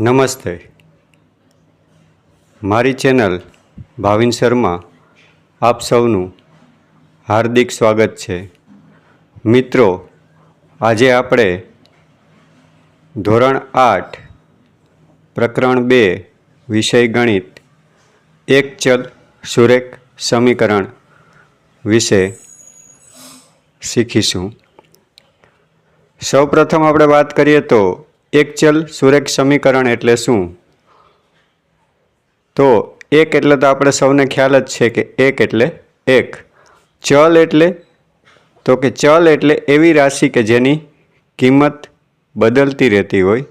નમસ્તે. મારી ચેનલ ભાવિન શર્મા આપ સૌનું હાર્દિક સ્વાગત છે. મિત્રો, આજે આપણે ધોરણ આઠ, પ્રકરણ બે, વિષય ગણિત, એક ચલ સુરેખ સમીકરણ વિશે શીખીશું. સૌપ્રથમ આપણે વાત કરીએ તો એક ચલ સુરેખ સમીકરણ એટલે શું? તો એક એટલે તો આપણે સૌને ખ્યાલ જ છે કે એક એટલે એક. ચલ એટલે, તો કે ચલ એટલે એવી રાશિ કે જેની કિંમત બદલતી રહેતી હોય.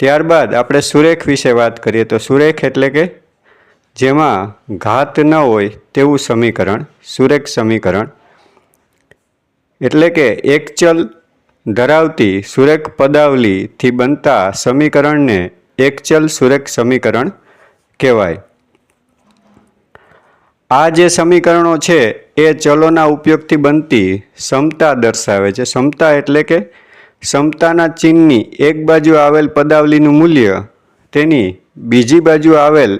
ત્યારબાદ આપણે સુરેખ વિશે વાત કરીએ તો સુરેખ એટલે કે જેમાં ઘાત ન હોય તેવું સમીકરણ, સુરેખ સમીકરણ. એટલે કે એક ચલ ધરાવતી સુરેખ પદાવલીથી બનતા સમીકરણને એક ચલ સુરેખ સમીકરણ કહેવાય. આ જે સમીકરણો છે, એ ચલોના ઉપયોગથી બનતી સમતા દર્શાવે છે. સમતા એટલે કે સમતાના ચિહ્નની એક બાજુ આવેલ પદાવલીનું મૂલ્ય, તેની બીજી બાજુ આવેલ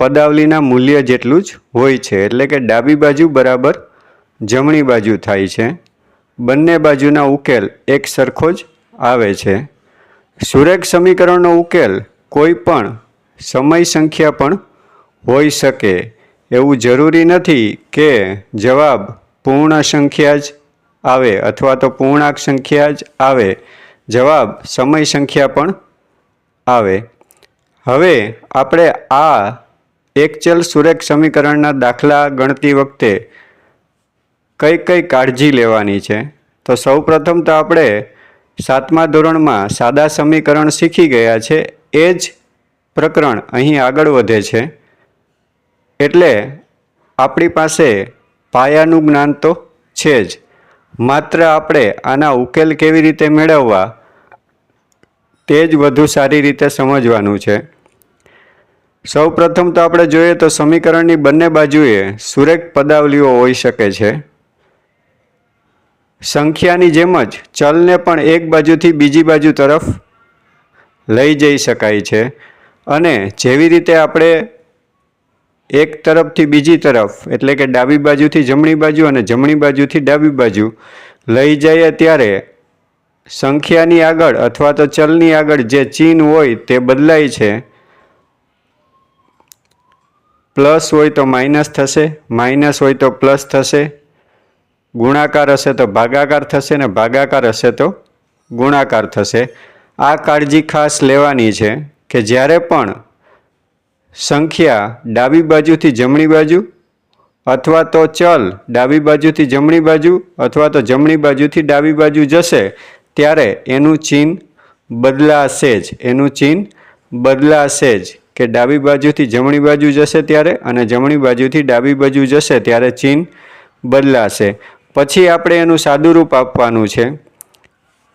પદાવલીના મૂલ્ય જેટલું જ હોય છે. એટલે કે ડાબી બાજુ બરાબર જમણી બાજુ થાય છે. બંને બાજુના ઉકેલ એક સરખો જ આવે છે. સુરેખ સમીકરણનો ઉકેલ કોઈ પણ સમય સંખ્યા પણ હોઈ શકે. એવું જરૂરી નથી કે જવાબ પૂર્ણ સંખ્યા જ આવે અથવા તો પૂર્ણાંક સંખ્યા જ આવે. જવાબ સમય સંખ્યા પણ આવે. હવે આપણે આ એક ચલ સુરેખ સમીકરણના દાખલા ગણતી વખતે કઈ કઈ કાળજી લેવાની છે? તો સૌપ્રથમ તો આપણે સાતમા ધોરણમાં સાદા સમીકરણ શીખી ગયા છે. એ જ પ્રકરણ અહીં આગળ વધે છે. એટલે આપણી પાસે પાયાનું જ્ઞાન તો છે જ. માત્ર આપણે આના ઉકેલ કેવી રીતે મેળવવા તે જ વધુ સારી રીતે સમજવાનું છે. સૌ પ્રથમ તો આપણે જોઈએ તો સમીકરણની બંને બાજુએ સુરેખ પદાવલીઓ હોઈ શકે છે. સંખ્યાની જેમ જ ચલને પણ એક બાજુથી બીજી બાજુ તરફ લઈ જઈ શકાય છે. અને જેવી રીતે આપણે એક તરફથી બીજી તરફ, એટલે કે ડાબી બાજુથી જમણી બાજુ અને જમણી બાજુથી ડાબી બાજુ લઈ જઈએ ત્યારે સંખ્યાની આગળ અથવા તો ચલની આગળ જે ચિહ્ન હોય તે બદલાય છે. પ્લસ હોય તો માઇનસ થશે, માઇનસ હોય તો પ્લસ થશે ગુણાકાર હશે તો ભાગાકાર થશે ને ભાગાકાર હશે તો ગુણાકાર થશે. આ કાળજી ખાસ લેવાની છે કે જ્યારે પણ સંખ્યા ડાબી બાજુથી જમણી બાજુ અથવા તો ચલ ડાબી બાજુથી જમણી બાજુ અથવા તો જમણી બાજુથી ડાબી બાજુ જશે, ત્યારે એનું ચિહ્ન બદલાશે જ. એનું ચિહ્ન બદલાશે જ કે ડાબી બાજુથી જમણી બાજુ જશે ત્યારે અને જમણી બાજુથી ડાબી બાજુ જશે ત્યારે ચિહ્ન બદલાશે. પછી આપણે એનું સાદુરૂપ આપવાનું છે.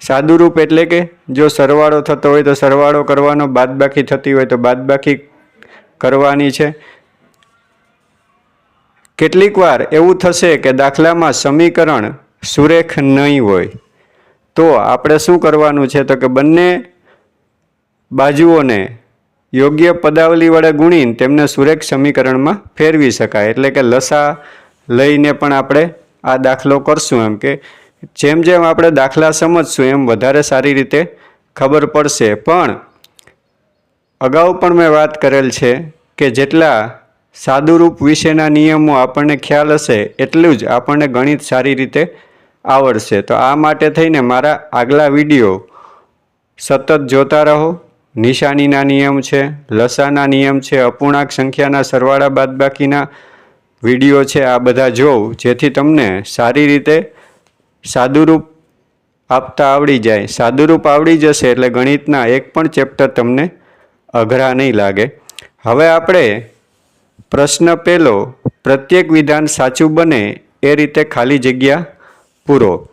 સાદુરૂપ એટલે કે જો સરવાળો થતો હોય તો સરવાળો કરવાનો, બાદબાકી થતી હોય તો બાદબાકી કરવાની છે. કેટલીક વાર એવું થશે કે દાખલામાં સમીકરણ સુરેખ નહીં હોય. તો આપણે શું કરવાનું છે તો કે બંને બાજુઓને યોગ્ય પદાવલી વડે ગુણીને તેમને સુરેખ સમીકરણમાં ફેરવી શકાય. એટલે કે લસા લઈને પણ આપણે આ દાખલો કરશું એમ કે જેમ જેમ આપણે દાખલા સમજશું એમ વધારે સારી રીતે ખબર પડશે. પણ અગાઉ પણ મેં વાત કરેલ છે કે જેટલા સાદુરૂપ વિશેના નિયમો આપણને ખ્યાલ હશે, એટલું જ આપણને ગણિત સારી રીતે આવડશે. તો આ માટે થઈને મારા આગલા વીડિયો સતત જોતા રહો. નિશાનીના નિયમ છે, લસાના નિયમ છે, અપૂર્ણાંક સંખ્યાના સરવાળા બાદબાકીના વીડિયો છે આ બધા જોઉં જેથી તમને સારી રીતે સાદુરૂપ આપતા આવડી જાય. સાદુરૂપ આવડી જશે એટલે ગણિતના એક પણ ચેપ્ટર તમને અઘરા નહીં લાગે. હવે આપણે પ્રશ્ન પહેલો પ્રત્યેક વિધાન સાચું બને એ રીતે ખાલી જગ્યા પૂરો.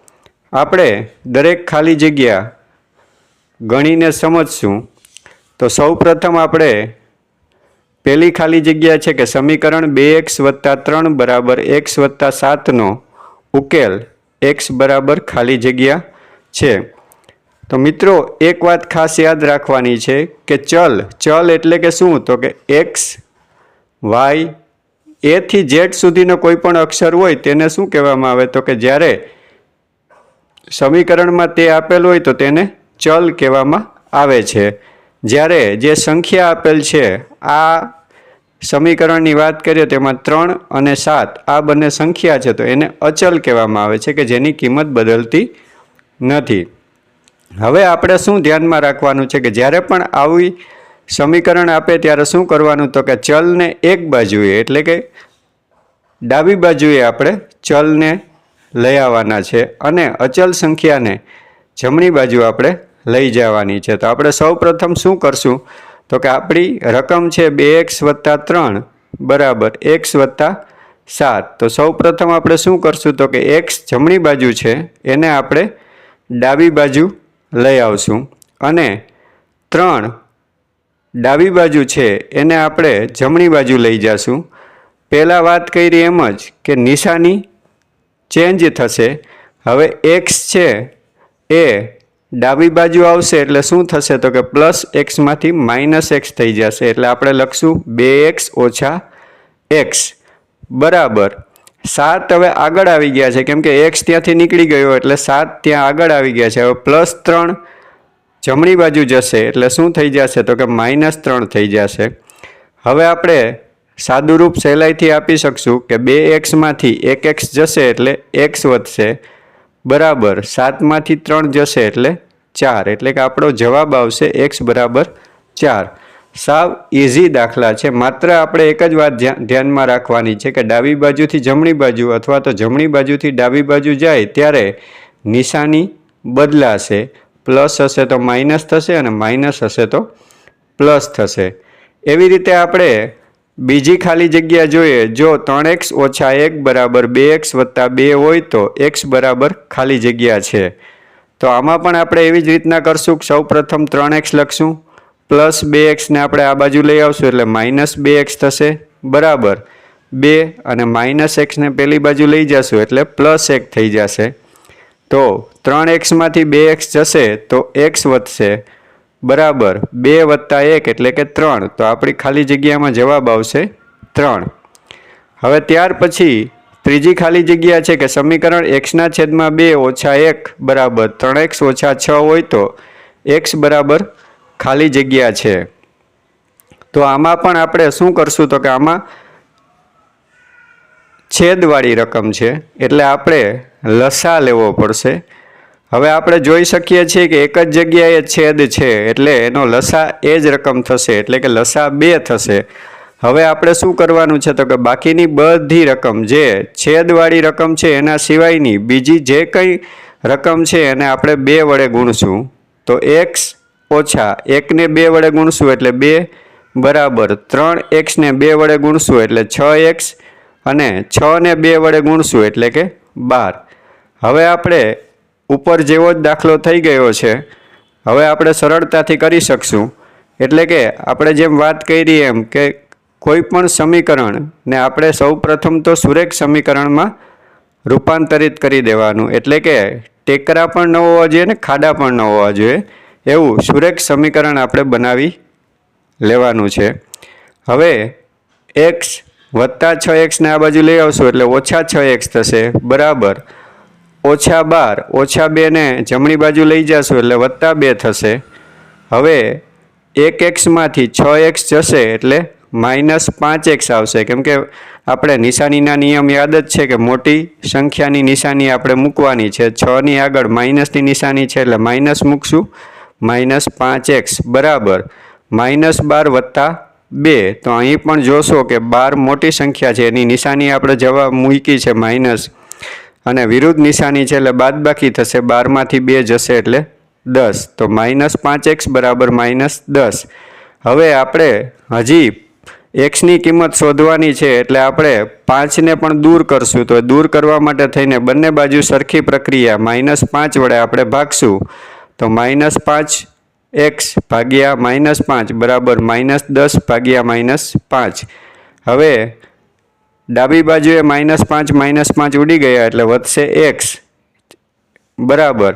આપણે દરેક ખાલી જગ્યા ગણીને સમજશું. તો સૌ પ્રથમ આપણે પહેલી ખાલી જગ્યા છે કે સમીકરણ બે એક્સ વત્તા ત્રણ બરાબર એક્સ વત્તા સાતનો ઉકેલ એક્સ બરાબર ખાલી જગ્યા છે. તો મિત્રો, એક વાત ખાસ યાદ રાખવાની છે કે ચલ ચલ એટલે કે શું? તો કે એક્સ, વાય એથી ઝેડ સુધીનો કોઈ પણ અક્ષર હોય તેને શું કહેવામાં આવે? તો કે જ્યારે સમીકરણમાં તે આપેલ હોય તો તેને ચલ કહેવામાં આવે છે. જ્યારે જે સંખ્યા આપેલ છે, આ સમીકરણની વાત કરીએ તેમાં ત્રણ અને સાત, આ બંને સંખ્યા છે, તો એને અચલ કહેવામાં આવે છે કે જેની કિંમત બદલતી નથી. હવે આપણે શું ધ્યાનમાં રાખવાનું છે કે જ્યારે પણ આવી સમીકરણ આપે ત્યારે શું કરવાનું? તો કે ચલને એક બાજુએ, એટલે કે ડાબી બાજુએ આપણે ચલને લઈ આવવાના છે અને અચલ સંખ્યાને જમણી બાજુ આપણે લઈ જવાની છે. તો આપણે સૌ પ્રથમ શું કરશું? તો કે આપણી રકમ છે બે એક્સ વત્તા ત્રણ બરાબર એક્સ વત્તા સાત. તો સૌ પ્રથમ આપણે શું કરશું? તો કે એક્સ જમણી બાજુ છે, એને આપણે ડાબી બાજુ લઈ આવશું. અને ત્રણ ડાબી બાજુ છે, એને આપણે જમણી બાજુ લઈ જશું. પહેલાં વાત કરી એમ જ કે નિશાની ચેન્જ થશે. હવે એક્સ છે, એ ડાબી બાજુ આવશે એટલે શું થશે તો કે પ્લસ એક્સમાંથી માઇનસ એક્સ થઈ જશે એટલે આપણે લખશું બે એક્સ ઓછા એક્સ. બરાબર. સાત હવે આગળ આવી ગયા છે. કેમ કે એક્સ ત્યાંથી નીકળી ગયો એટલે સાત ત્યાં આગળ આવી ગયા છે. હવે પ્લસ ત્રણ જમણી બાજુ જશે એટલે શું થઈ જશે તો કે માઇનસ ત્રણ થઈ જશે. હવે આપણે સાદુરૂપ સહેલાઈથી આપી શકશું કે બે એક્સમાંથી એક એક્સ જશે એટલે એક્સ વધશે. બરાબર સાતમાંથી ત્રણ જશે એટલે ચાર. એટલે કે આપણો જવાબ આવશે એક્સ બરાબર ચાર. સાવ ઇઝી દાખલા છે. માત્ર આપણે એક જ વાત ધ્યા- ધ્યાનમાં રાખવાની છે કે ડાબી બાજુથી જમણી બાજુ અથવા તો જમણી બાજુથી ડાબી બાજુ જાય ત્યારે નિશાની બદલાશે. પ્લસ હશે તો માઇનસ થશે અને માઇનસ હશે તો પ્લસ થશે. એવી રીતે આપણે બીજી ખાલી જગ્યા જોઈએ. જો ત્રણ એક્સ ઓછા એક બરાબર બે એક્સ વત્તા બે હોય તો એક્સ બરાબર ખાલી જગ્યા છે. તો આમાં પણ આપણે એવી જ રીતના કરશું સૌ પ્રથમ ત્રણ એક્સ લખશું, પ્લસ બે એક્સને આપણે આ બાજુ લઈ આવશું એટલે માઇનસ બે એક્સ થશે. બરાબર. બે અને માઇનસ એક્સને પેલી બાજુ લઈ જશું એટલે પ્લસ એક થઈ જશે. તો ત્રણ એક્સમાંથી બે એક્સ જશે તો એક્સ વધશે. બરાબર. બે વત્તા એક એટલે કે ત્રણ. તો આપણી ખાલી જગ્યામાં જવાબ આવશે ત્રણ. હવે ત્યાર પછી ત્રીજી ખાલી જગ્યા છે કે સમીકરણ એક્સના છેદમાં બે ઓછા એક બરાબર ત્રણ એક્સ ઓછા છ હોય તો એક્સ બરાબર ખાલી જગ્યા છે. તો આમાં પણ આપણે શું કરશું તો કે આમાં છેદવાળી રકમ છે. એટલે આપણે લસા લેવો પડશે. હવે આપણે જોઈ શકીએ છીએ કે એક જ જગ્યાએ છેદ છે, એટલે એનો લસા એ જ રકમ થશે, એટલે કે લસા બે થશે. હવે આપણે શું કરવાનું છે તો કે બાકીની બધી રકમ જે છેદવાળી રકમ છે એના સિવાયની બીજી જે કંઈ રકમ છે એને આપણે બે વડે ગુણશું. તો એક્સ ઓછા એકને બે વડે ગુણશું, એટલે બે બરાબર ત્રણ એક્સને બે વડે ગુણશું, એટલે છ એક્સ અને છને બે વડે ગુણશું, એટલે કે બાર. હવે આપણે ઉપર જેવો જ દાખલો થઈ ગયો છે. હવે આપણે સરળતાથી કરી શકશું. એટલે કે આપણે જેમ વાત કરી એમ કે કોઈ પણ સમીકરણ ને આપણે સૌ પ્રથમ તો સુરેખ સમીકરણમાં રૂપાંતરિત કરી દેવાનું. એટલે કે ટેકરા પણ ન હોવા જોઈએ ને ખાડા પણ ન હોવા જોઈએ. એવું સુરેખ સમીકરણ આપણે બનાવી લેવાનું છે. હવે એક્સ વત્તા છ એક્સને આ બાજુ લઈ આવશું એટલે ઓછા છ એક્સ થશે. બરાબર. ઓછા બાર, ઓછા બેને જમણી બાજુ લઈ જશું એટલે વત્તા બે થશે. હવે એક એક્સમાંથી છ એક્સ જશે એટલે માઇનસ પાંચ એક્સ આવશે. કેમ કે આપણે નિશાનીના નિયમ યાદ જ છે કે મોટી સંખ્યાની નિશાની આપણે મૂકવાની છે. છની આગળ માઇનસની નિશાની છે એટલે માઇનસ મૂકશું. માઇનસ પાંચ એક્સ, બરાબર. માઇનસ બાર વત્તા બે. તો અહીં પણ જોશો કે બાર મોટી સંખ્યા છે. એની નિશાની આપણે જવાબ મૂકી છે માઇનસ અને વિરુદ્ધ નિશાની છે એટલે બાદબાકી થશે. બારમાંથી બે જશે એટલે દસ. તો માઇનસ પાંચ એક્સ બરાબર માઇનસ દસ. હવે આપણે હજી એક્સની કિંમત શોધવાની છે એટલે આપણે પાંચને પણ દૂર કરશું. તો દૂર કરવા માટે થઈને બંને બાજુ સરખી પ્રક્રિયા. માઇનસ પાંચ વડે આપણે ભાગશું. તો માઇનસ પાંચ એક્સ ભાગ્યા માઇનસ પાંચ બરાબર માઇનસ દસ ભાગ્યા માઇનસ પાંચ. હવે ડાબી બાજુએ માઇનસ પાંચ માઇનસ પાંચ ઉડી ગયા એટલે વધશે એક્સ બરાબર.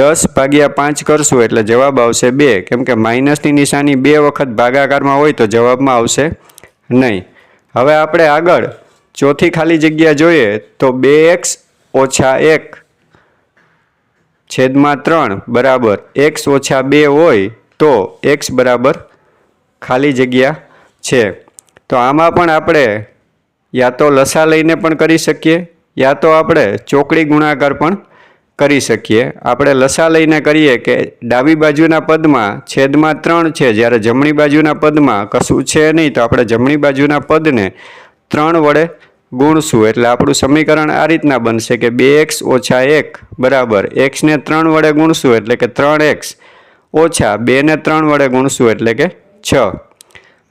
દસ ભાગ્યા પાંચ કરશું એટલે જવાબ આવશે બે. કેમ કે માઇનસની નિશાની બે વખત ભાગાકારમાં હોય તો જવાબમાં આવશે નહીં. હવે આપણે આગળ ચોથી ખાલી જગ્યા જોઈએ તો બે એક્સ ઓછા એક છેદમાં ત્રણ. બરાબર. એક્સ ઓછા બે હોય તો એક્સ બરાબર ખાલી જગ્યા છે. તો આમાં પણ આપણે યા તો લસા લઈને પણ કરી શકીએ, યા તો આપણે ચોકડી ગુણાકાર પણ કરી શકીએ. આપણે લસા લઈને કરીએ કે ડાબી બાજુના પદમાં છેદમાં ત્રણ છે, જ્યારે જમણી બાજુના પદમાં કશું છે નહીં, તો આપણે જમણી બાજુના પદને ત્રણ વડે ગુણશું. એટલે આપણું સમીકરણ આ રીતના બનશે કે બે એક્સ ઓછા એક બરાબર. એક્સને ત્રણ વડે ગુણશું એટલે કે ત્રણ એક્સ ઓછા બેને ત્રણ વડે ગુણશું એટલે કે છ.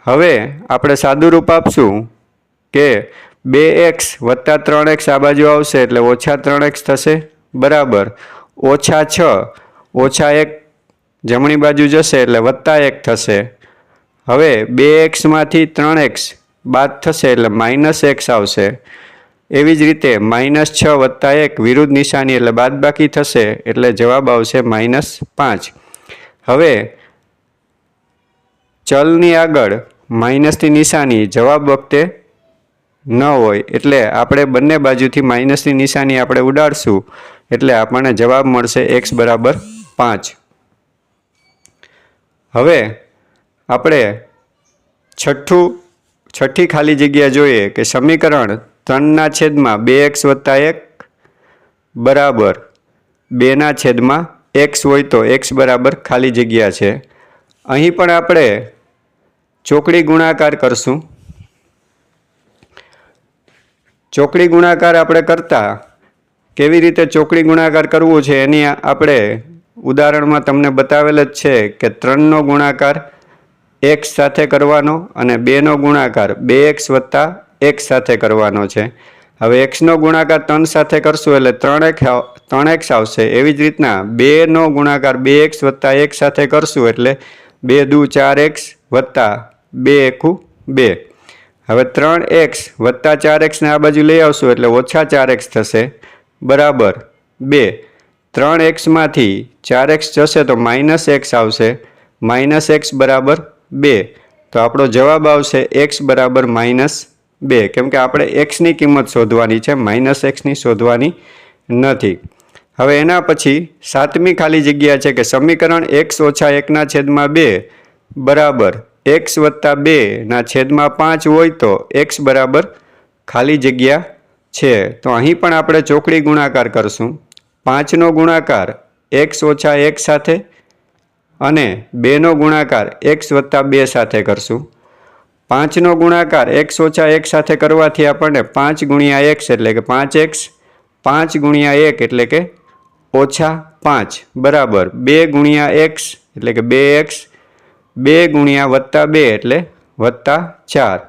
હવે આપણે સાદું રૂપ આપશું. કે બે એક્સ વત્તા ત્રણ એક્સ આ બાજુ આવશે એટલે ઓછા ત્રણ એક્સ થશે? બરાબર. ઓછા છ, ઓછા એક જમણી બાજુ જશે એટલે વત્તા એક થશે. હવે બે એક્સમાંથી ત્રણ એક્સ બાદ થશે એટલે માઇનસ એક્સ આવશે. એવી જ રીતે માઇનસ છ વત્તા એક વિરુદ્ધ નિશાની એટલે બાદ બાકી થશે એટલે જવાબ આવશે માઇનસ પાંચ. હવે ચલની આગળ માઇનસની નિશાની જવાબ વખતે ન હોય, એટલે આપણે બંને બાજુથી માઇનસની નિશાની આપણે ઉડાડશું, એટલે આપણને જવાબ મળશે એક્સ બરાબર પાંચ. હવે આપણે છઠ્ઠું, છઠ્ઠી ખાલી જગ્યા જોઈએ કે સમીકરણ ત્રણના છેદમાં બે એક્સ વત્તા એક બરાબર બેના છેદમાં એક્સ હોય તો એક્સ બરાબર ખાલી જગ્યા છે. અહીં પણ આપણે ચોકડી ગુણાકાર કરશું. ચોકડી ગુણાકાર આપણે કરતા, કેવી રીતે ચોકડી ગુણાકાર કરવું છે એની આપણે ઉદાહરણમાં તમને બતાવેલ જ છે કે ત્રણનો ગુણાકાર એક સાથે કરવાનો અને બેનો ગુણાકાર બે એક્સ વત્તા એક સાથે કરવાનો છે. હવે એક્સનો ગુણાકાર ત્રણ સાથે કરશું એટલે ત્રણ એક ત્રણ એક્સ આવશે. એવી જ રીતના બેનો ગુણાકાર બે એક્સ વત્તા એક સાથે કરશું એટલે બે દુ ચાર એક્સ વત્તા બે એકુ બે. હવે ત્રણ એક્સ વત્તા ચાર એક્સને આ બાજુ લઈ આવશું એટલે ઓછા ચાર એક્સ થશે. બરાબર. બે. ત્રણ એક્સમાંથી ચાર એક્સ જશે તો માઇનસ એક્સ આવશે. માઇનસ એક્સ બરાબર બે. તો આપણો જવાબ આવશે એક્સ બરાબર માઇનસ બે. કેમ કે આપણે એક્સની કિંમત શોધવાની છે, માઇનસ એક્સની શોધવાની નથી. હવે એના પછી સાતમી ખાલી જગ્યા છે કે સમીકરણ એક્સ ઓછા એકના છેદમાં બે. બરાબર. એક્સ વત્તા બેના છેદમાં પાંચ હોય તો એક્સ બરાબર ખાલી જગ્યા છે. તો અહીં પણ આપણે ચોકડી ગુણાકાર કરશું. પાંચનો ગુણાકાર એક્સ ઓછા એક સાથે અને બેનો ગુણાકાર એક્સ વત્તા બે સાથે કરશું. પાંચનો ગુણાકાર એક્સ ઓછા એક સાથે કરવાથી આપણને પાંચ ગુણ્યા એક્સ એટલે કે પાંચ એક્સ, પાંચ ગુણ્યા એક એટલે કે ઓછા પાંચ. બરાબર. બે ગુણ્યા એક્સ એટલે કે બે એક્સ બે ગુણ્યા વત્તા બે એટલે વત્તા ચાર.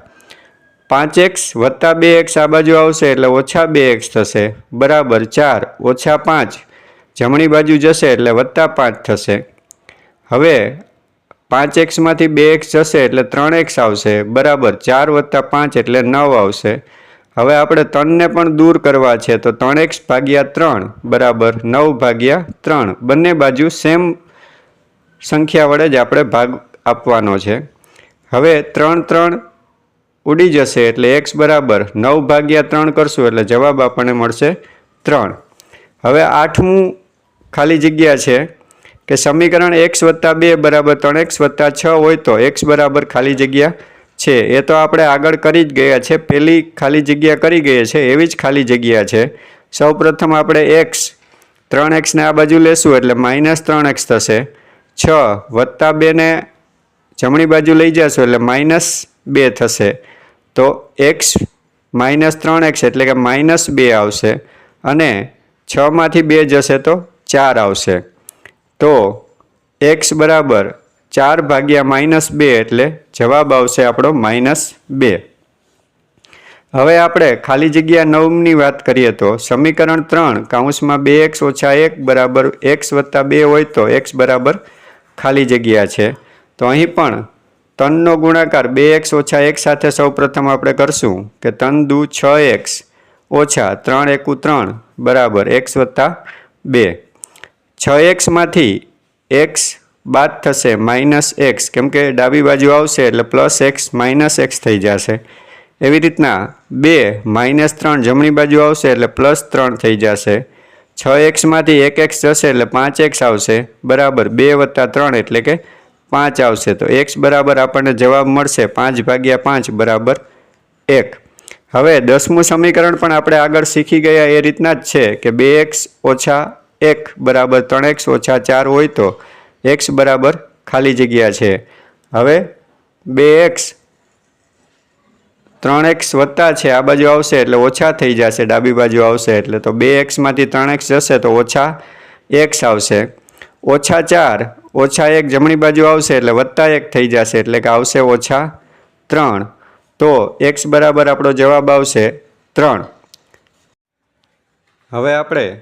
પાંચ એક્સ વત્તા બે એક્સ આ બાજુ આવશે એટલે ઓછા બે એક્સ થશે. બરાબર ચાર, ઓછા પાંચ. જમણી બાજુ જશે એટલે વત્તા પાંચ થશે. હવે પાંચ એક્સમાંથી બે એક્સ જશે એટલે ત્રણ એક્સ આવશે. બરાબર ચાર વત્તા પાંચ એટલે નવ આવશે. હવે આપણે ત્રણને પણ દૂર કરવા છે તો ત્રણ એક્સ ભાગ્યા ત્રણ, બરાબર નવ ભાગ્યા ત્રણ. બંને બાજુ સેમ સંખ્યા વડે જ આપણે ભાગ આપવાનો છે. હવે ત્રણ ત્રણ ઉડી જશે એટલે એક્સ બરાબર નવ ભાગ્યા ત્રણ કરશું એટલે જવાબ આપણને મળશે ત્રણ. હવે આઠમું ખાલી જગ્યા છે કે સમીકરણ એક્સ વત્તા બે બરાબર ત્રણ એક્સ વત્તા છ હોય તો એક્સ બરાબર ખાલી જગ્યા છે. એ તો આપણે આગળ કરી જ ગયા છે. પેલી ખાલી જગ્યા કરી ગઈ છે. એવી જ ખાલી જગ્યા છે. સૌપ્રથમ આપણે એક્સ ત્રણ એક્સને આ બાજુ લેશું એટલે માઇનસ ત્રણ એક્સ થશે. છ વત્તા બેને જમણી બાજુ લઈ જશો એટલે માઇનસ બે થશે. તો એક્સ માઇનસ ત્રણ એક્સ એટલે કે માઇનસ બે આવશે અને છમાંથી બે જશે તો ચાર આવશે. તો એક્સ બરાબર ચાર ભાગ્યા માઇનસ બે એટલે જવાબ આવશે આપણો માઇનસ બે. હવે આપણે ખાલી જગ્યા નવની વાત કરીએ તો સમીકરણ ત્રણ કાઉન્સમાં બે એક્સ ઓછા એક બરાબર એક્સ વત્તા બે હોય તો એક્સ બરાબર ખાલી જગ્યા છે. તો અહીં પણ તનનો ગુણાકાર બે એક્સ ઓછા એક સાથે સૌપ્રથમ આપણે કરશું કે તન દુ છ એક્સ ઓછા ત્રણ એકુ ત્રણ બરાબર એક્સ વત્તા બે. છ એક્સમાંથી એક્સ બાદ થશે માઇનસ એક્સ. કેમ કે ડાબી બાજુ આવશે એટલે પ્લસ એક્સ માઇનસ એક્સ થઈ જશે. એવી રીતના બે માઇનસ ત્રણ જમણી બાજુ આવશે એટલે પ્લસ ત્રણ થઈ જશે. છ એક્સમાંથી એક એક્સ જશે એટલે પાંચ એક્સ આવશે. બરાબર બે વત્તા ત્રણ એટલે કે પાંચ આવશે તો એક્સ બરાબર આપણને જવાબ મળશે પાંચ ભાગ્યા પાંચ બરાબર એક. હવે દસમું સમીકરણ પણ આપણે આગળ શીખી ગયા એ રીતના જ છે કે બે એક્સ ઓછા એક બરાબર ત્રણ એક્સ ઓછા ચાર હોય તો એક્સ બરાબર ખાલી જગ્યા છે. હવે બે એક્સ ત્રણ એક્સ વત્તા છે, આ બાજુ આવશે એટલે ઓછા થઈ જશે, ડાબી બાજુ આવશે એટલે તો બે એક્સમાંથી ત્રણ એક્સ જશે તો ઓછા એક્સ આવશે. ઓછા ચાર ઓછા એક જમણી બાજુ આવશે એટલે વત્તા એક થઈ જશે એટલે કે આવશે ઓછા ત્રણ. તો એક્સ બરાબર આપણો જવાબ આવશે ત્રણ. હવે આપણે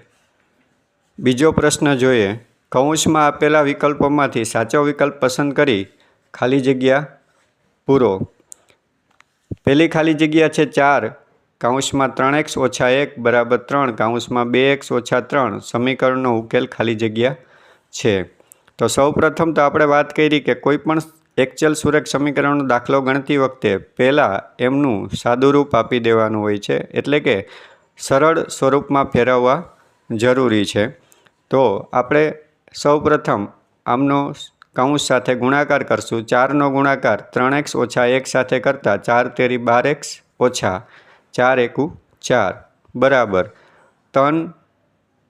બીજો પ્રશ્ન જોઈએ. કૌંસમાં આપેલા વિકલ્પોમાંથી સાચો વિકલ્પ પસંદ કરી ખાલી જગ્યા પૂરો. પહેલી ખાલી જગ્યા છે ચાર. કાઉન્સમાં ત્રણ એક્સ ઓછા એક બરાબર ત્રણ. કાઉન્સમાં બે એક્સ ઓછા ત્રણ. સમીકરણનો ઉકેલ ખાલી જગ્યા છે. તો સૌપ્રથમ તો આપણે વાત કરી કે કોઈ પણ એકચલ સુરેખ સમીકરણનો દાખલો ગણતી વખતે પહેલાં એમનું સાદું રૂપ આપી દેવાનું હોય છે. એટલે કે સરળ સ્વરૂપમાં ફેરવવા જરૂરી છે. તો આપણે સૌપ્રથમ આમનો કૌંસ સાથે ગુણાકાર કરશું. ચારનો ગુણાકાર ત્રણ એક્સ ઓછા એક સાથે કરતાં ચાર તેરી બાર એક્સ ઓછા ચાર એકુ ચાર. બરાબર. ત્રણ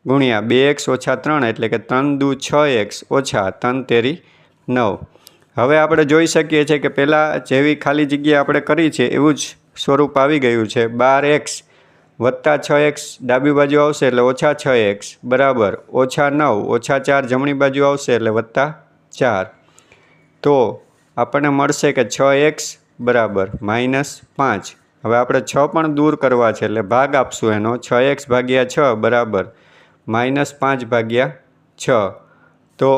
ગુણ્યા બે એક્સ ઓછા ત્રણ એટલે કે ત્રણ દુ છ એક્સ ઓછા ત્રણ તેરી નવ. હવે આપણે જોઈ શકીએ છીએ કે પહેલાં જેવી ખાલી જગ્યા આપણે કરી છે એવું જ સ્વરૂપ આવી ગયું છે. બાર એક્સ વત્તા છ એક્સ ડાબી બાજુ આવશે એટલે ઓછા છ એક્સ બરાબર. ઓછા નવ, ઓછા ચાર જમણી બાજુ આવશે એટલે વત્તા ચાર. તો આપણને મળશે કે છ એક્સ બરાબર માઇનસ પાંચ. હવે આપણે છ પણ દૂર કરવા છે એટલે ભાગ આપશું એનો. છ એક્સ ભાગ્યા છ બરાબર. માઇનસ પાંચ ભાગ્યા છ. તો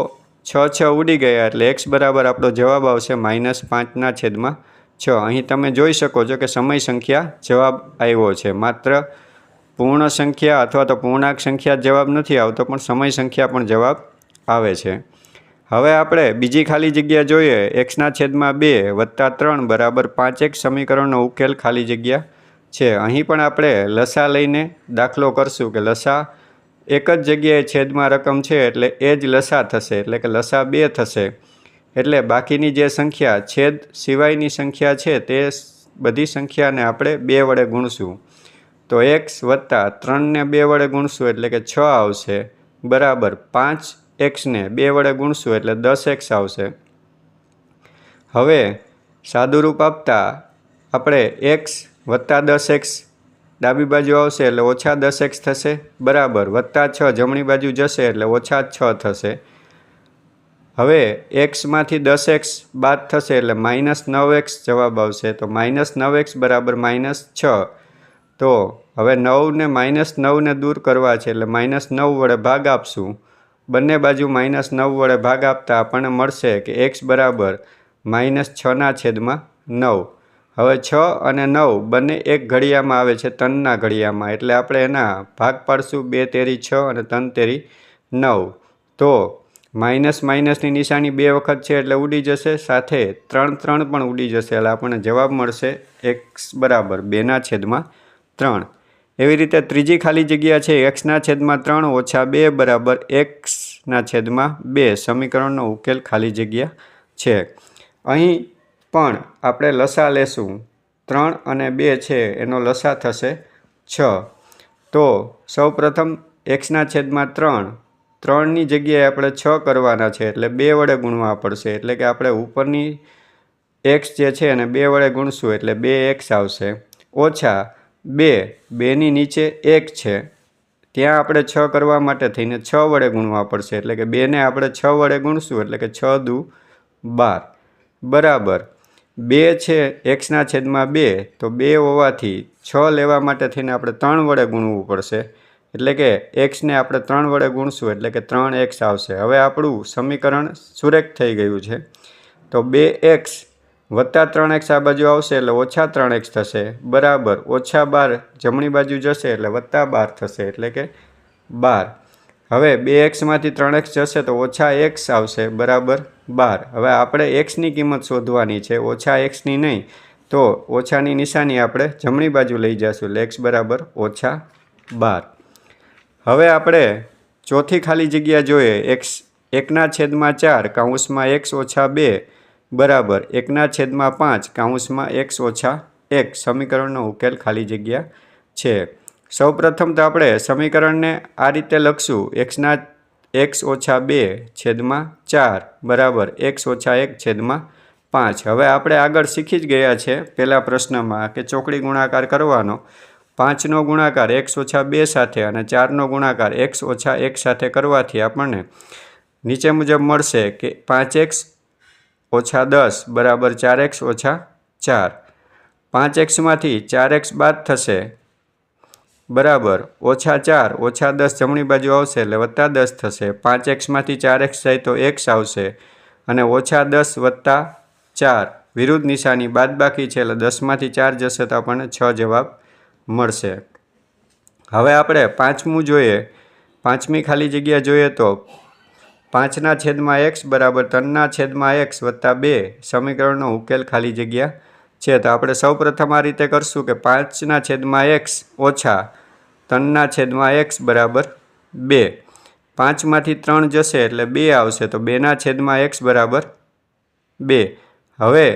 છ છ ઉડી ગયા એટલે એક્સ બરાબર આપણો જવાબ આવશે માઇનસ પાંચના છેદમાં છ. અહીં તમે જોઈ શકો છો કે સમય સંખ્યા જવાબ આવ્યો છે. માત્ર પૂર્ણ સંખ્યા અથવા તો પૂર્ણાંક સંખ્યા જવાબ નથી આવતો, પણ સમય સંખ્યા પણ જવાબ આવે છે. હવે આપણે બીજી ખાલી જગ્યા જોઈએ. એક્સના છેદમાં બે વત્તા ત્રણ બરાબર પાંચ એક સમીકરણનો ઉકેલ ખાલી જગ્યા છે. અહીં પણ આપણે લસા લઈને દાખલો કરશું કે લસા એક જ જગ્યાએ છેદમાં રકમ છે એટલે એ જ લસા થશે, એટલે કે લસા બે થશે. એટલે બાકીની જે સંખ્યા, છેદ સિવાયની સંખ્યા છે તે બધી સંખ્યાને આપણે બે વડે ગુણશું. તો એક્સ વત્તા ત્રણને બે વડે ગુણશું એટલે કે છ આવશે, બરાબર પાંચ એક્સને બે વડે ગુણશું એટલે દસ એક્સ આવશે. હવે સાદુરૂપ આપતા આપણે એક્સ વત્તા દસ એક્સ ડાબી બાજુ આવશે એટલે ઓછા દસ એક્સ થશે. બરાબર, વત્તા છ, જમણી બાજુ જશે એટલે ઓછા છ થશે. હવે એક્સમાંથી દસ એક્સ બાદ થશે એટલે માઇનસ નવ એક્સ જવાબ આવશે. તો માઇનસ નવ એક્સ બરાબર માઇનસ છ. તો હવે નવને માઇનસ નવને દૂર કરવા છે એટલે માઇનસ નવ વડે ભાગ આપશું. બંને બાજુ માઇનસ નવ વડે ભાગ આપતા આપણને મળશે કે એક્સ બરાબર માઇનસ છના છેદમાં નવ. હવે છ અને નવ બંને એક ઘડિયામાં આવે છે તનના ઘડિયામાં. એટલે આપણે એના ભાગ પાડશું, બે તેરી છ અને તન તેરી નવ. તો માઇનસ માઇનસની નિશાની બે વખત છે એટલે ઉડી જશે, સાથે ત્રણ ત્રણ પણ ઉડી જશે એટલે આપણને જવાબ મળશે એક્સ બરાબર બેના છેદમાં ત્રણ. એવી રીતે ત્રીજી ખાલી જગ્યા છે, એક્સના છેદમાં ત્રણ ઓછા બે બરાબર એક્સના છેદમાં બે. સમીકરણનો ઉકેલ ખાલી જગ્યા છે. અહીં પણ આપણે લસા લેશું. ત્રણ અને બે છે, એનો લસા થશે છ. તો સૌપ્રથમ એક્સના છેદમાં ત્રણ. ત્રણની જગ્યાએ આપણે છ કરવાના છે, એટલે બે વડે ગુણવા પડશે. એટલે કે આપણે ઉપરની એક્સ જે છે એને બે વડે ગુણશું, એટલે બે એક્સ આવશે. ઓછા બે, બેની નીચે એક છે. ત્યાં આપણે છ કરવા માટે થઈને છ વડે ગુણવા પડશે. એટલે કે બેને આપણે છ વડે ગુણશું, એટલે કે છ દુ બાર. બરાબર. બે છે, એક્સના છેદમાં બે, તો બે હોવાથી છ લેવા માટે થઈને આપણે ત્રણ વડે ગુણવું પડશે. એટલે કે એક્સને આપણે ત્રણ વડે ગુણશું, એટલે કે ત્રણ એક્સ આવશે. હવે આપણું સમીકરણ સુરેખ થઈ ગયું છે. તો બે એક્સ વત્તા ત્રણ એક્સ આ બાજુ આવશે, એટલે ઓછા ત્રણ એક્સ થશે. બરાબર, ઓછા બાર જમણી બાજુ જશે, એટલે વત્તા બાર થશે, એટલે કે બાર. હવે બે એક્સમાંથી ત્રણ એક્સ જશે તો ઓછા એક્સ આવશે, બરાબર? બાર. હવે આપણે એક્સની કિંમત શોધવાની છે, ઓછા એક્સની નહીં. તો ઓછાની નિશાની આપણે જમણી બાજુ લઈ જઈશું એટલે એક્સ બરાબર ઓછા બાર. હવે આપણે ચોથી ખાલી જગ્યા જોઈએ એક્સ એકના છેદમાં ચાર કાઉન્સમાં એક્સ ઓછા બે, બરાબર. એકના છેદમાં પાંચ કાઉન્સમાં એક્સ ઓછા એક. સમીકરણનો ઉકેલ ખાલી જગ્યા છે. સૌપ્રથમ તો આપણે સમીકરણને આ રીતે લખશું. એક્સના એક્સ ઓછા બે છેદમાં ચાર બરાબર એક્સ ઓછા એક છેદમાં પાંચ. હવે આપણે આગળ શીખી જ ગયા છે પહેલા પ્રશ્નમાં કે ચોકડી ગુણાકાર કરવાનો. પાંચનો ગુણાકાર એક્સ ઓછા બે સાથે અને ચારનો ગુણાકાર એક્સ ઓછા એક સાથે કરવાથી આપણને નીચે મુજબ મળશે કે પાંચ એક્સ ઓછા દસ બરાબર ચાર એક્સ ઓછા ચાર. પાંચ એક્સમાંથી ચાર એક્સ બાદ થશે બરાબર. ઓછા ચાર, ઓછા દસ જમણી બાજુ આવશે એટલે વત્તા દસ થશે. પાંચ એક્સમાંથી ચાર એક્સ જાય તો એક્સ આવશે. અને ઓછા દસ વત્તા ચાર, વિરુદ્ધ નિશાની બાદબાકી છે એટલે દસમાંથી ચાર જશે તો આપણને છ જવાબ મળશે. હવે આપણે પાંચમું જોઈએ. પાંચમી ખાલી જગ્યા જોઈએ તો પાંચના છેદમાં એક્સ બરાબર ત્રણના છેદમાં એક્સ વત્તા બે સમીકરણનો ઉકેલ ખાલી જગ્યા છે. તો આપણે સૌપ્રથમ આ રીતે કરશું કે પાંચના છેદમાં એક્સ ઓછા ત્રણના છેદમાં એક્સ બરાબર બે. પાંચમાંથી ત્રણ જશે એટલે બે આવશે, તો બેના છેદમાં એક્સ બરાબર બે. હવે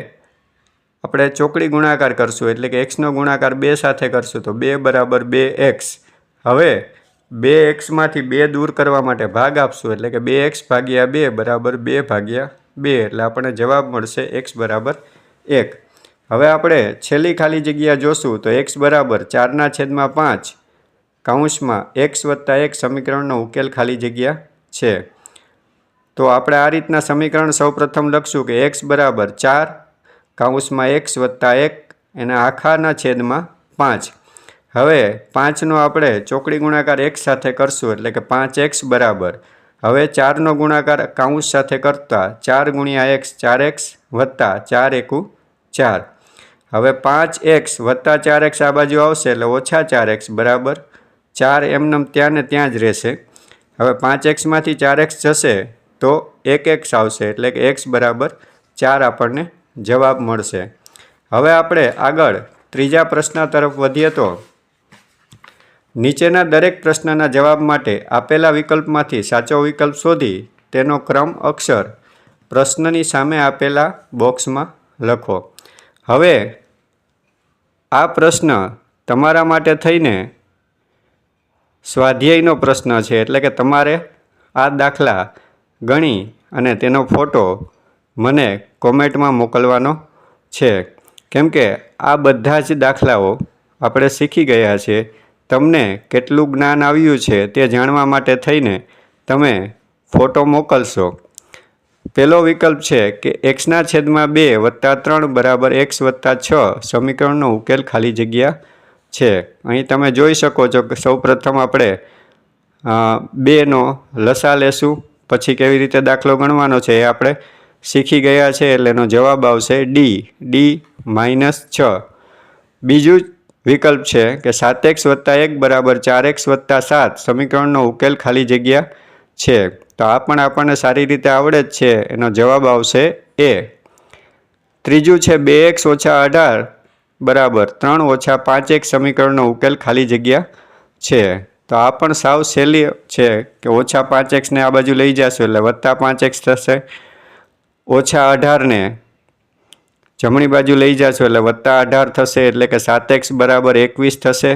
આપણે ચોકડી ગુણાકાર કરશું, એટલે કે એક્સનો ગુણાકાર બે સાથે કરશું, તો બે બરાબર બે એક્સ. હવે બે એક્સમાંથી બે દૂર કરવા માટે ભાગ આપશું, એટલે કે બે એક્સ ભાગ્યા બે બરાબર બે ભાગ્યા બે, એટલે આપણને જવાબ મળશે એક્સ બરાબર એક. હવે આપણે છેલ્લી ખાલી જગ્યા જોશું, તો એક્સ બરાબર ચારના છેદમાં પાંચ કાઉન્સમાં એક્સ વત્તા એક સમીકરણનો ઉકેલ ખાલી જગ્યા છે. તો આપણે આ રીતના સમીકરણ સૌપ્રથમ લખશું કે એક્સ બરાબર ચાર કાઉન્સમાં એક્સ વત્તા એક, એના આખાના છેદમાં પાંચ. હવે પાંચનો આપણે ચોકડી ગુણાકાર એક સાથે કરશું એટલે કે પાંચ એક્સ બરાબર. હવે ચારનો ગુણાકાર કાઉન્સ સાથે કરતા ચાર ગુણ્યા એક્સ ચાર એક્સ વત્તા ચાર એકુ ચાર. હવે પાંચ એક્સ વત્તા ચાર એક્સ આ બાજુ આવશે એટલે ઓછા ચાર એક્સ બરાબર ચાર એમનેમ ત્યાં ને ત્યાં જ રહેશે. હવે પાંચ એક્સમાંથી ચાર એક્સ જશે તો એક એક્સ આવશે, એટલે કે એક્સ બરાબર ચાર આપણને જવાબ મળશે. હવે આપણે આગળ ત્રીજા પ્રશ્ન તરફ વધીએ તો નીચેના દરેક પ્રશ્નના જવાબ માટે આપેલા વિકલ્પમાંથી સાચો વિકલ્પ શોધી તેનો ક્રમ અક્ષર પ્રશ્નની સામે આપેલા બોક્સમાં લખો. હવે આ પ્રશ્ન તમારા માટે થઈને સ્વાધ્યાયનો પ્રશ્ન છે, એટલે કે તમારે આ દાખલા ગણી અને તેનો ફોટો મને કોમેન્ટમાં મોકલવાનો છે. કેમ કે આ બધા જ દાખલાઓ આપણે શીખી ગયા છે. તમને કેટલું જ્ઞાન આવ્યું છે તે જાણવા માટે થઈને તમે ફોટો મોકલશો. પહેલો વિકલ્પ છે કે એક્સના છેદમાં બે વત્તા ત્રણ બરાબર એક્સ વત્તા છ સમીકરણનો ઉકેલ ખાલી જગ્યા છે. અહીં તમે જોઈ શકો છો કે સૌપ્રથમ આપણે બેનો લસા લેશું, પછી કેવી રીતે દાખલો ગણવાનો છે એ આપણે શીખી ગયા છે એટલે એનો જવાબ આવશે ડી ડી માઇનસ છ. બીજું વિકલ્પ છે કે સાત એક્સ વત્તા એક બરાબર ચાર એક્સ વત્તા સાત સમીકરણનો ઉકેલ ખાલી જગ્યા છે. તો આ પણ આપણને સારી રીતે આવડે જ છે. એનો જવાબ આવશે એ ત્રીજું છે બે એક્સ ઓછા અઢાર. બરાબર. ત્રણ ઓછા પાંચ એક સમીકરણનો ઉકેલ ખાલી જગ્યા છે. તો આ પણ સાવ સહેલી છે કે ઓછા પાંચ એક્સને આ બાજુ લઈ જશો એટલે વત્તા પાંચ એક્સ થશે. ઓછા અઢારને જમણી બાજુ લઈ જશો એટલે વત્તા અઢાર થશે એટલે કે સાત એક્સ બરાબર એકવીસ થશે.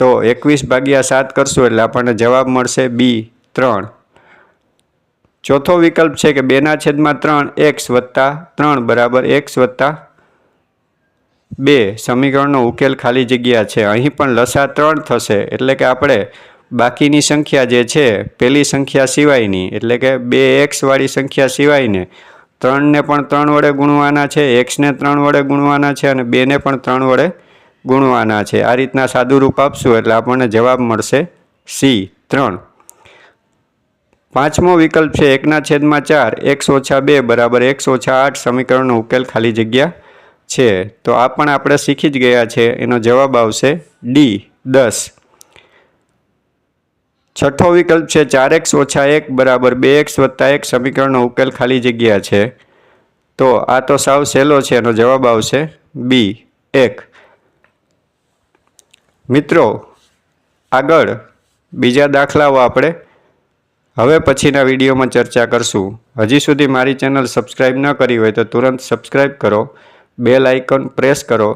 તો એકવીસ ભાગ્યા સાત કરશું એટલે આપણને જવાબ મળશે બી ત્રણ. ચોથો વિકલ્પ છે કે બેના છેદમાં ત્રણ એક્સ વત્તા ત્રણ બરાબર એક્સ વત્તા બે સમીકરણનો ઉકેલ ખાલી જગ્યા છે. અહીં પણ લસા ત્રણ થશે. એટલે કે આપણે બાકીની સંખ્યા જે છે, પેલી સંખ્યા સિવાયની, એટલે કે બે એક્સવાળી સંખ્યા સિવાયને, ત્રણને પણ ત્રણ વડે ગુણવાના છે, એક્સને ત્રણ વડે ગુણવાના છે અને બેને પણ ત્રણ વડે ગુણવાના છે. આ રીતના સાદું રૂપ આપશું એટલે આપણને જવાબ મળશે સી, ત્રણ. પાંચમો વિકલ્પ છે, એકના છેદમાં ચાર, એક્સ ઓછા બે બરાબર એક્સ ઓછા આઠ સમીકરણનો ઉકેલ ખાલી જગ્યા છે, તો આ પણ આપણે શીખી જ ગયા છે. એનો જવાબ આવશે ડી દસ. છઠ્ઠો વિકલ્પ છે, ચાર એક્સ ઓછા એક બરાબર બે એક્સ વત્તા એક સમીકરણનો ઉકેલ ખાલી જગ્યા છે. તો આ તો સાવ સહેલો છે, એનો જવાબ આવશે બી એક. મિત્રો, આગળ બીજા દાખલાઓ આપણે. હવે પછીના વિડીયોમાં ચર્ચા કરશું. હજી સુધી મારી ચેનલ સબસ્ક્રાઈબ ન કરી હોય તો તુરંત સબસ્ક્રાઈબ કરો. બેલ આઇકન પ્રેસ કરો,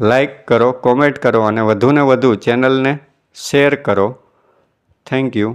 લાઇક કરો, કોમેન્ટ કરો અને વધુને વધુ ચેનલને શેર કરો. Thank you.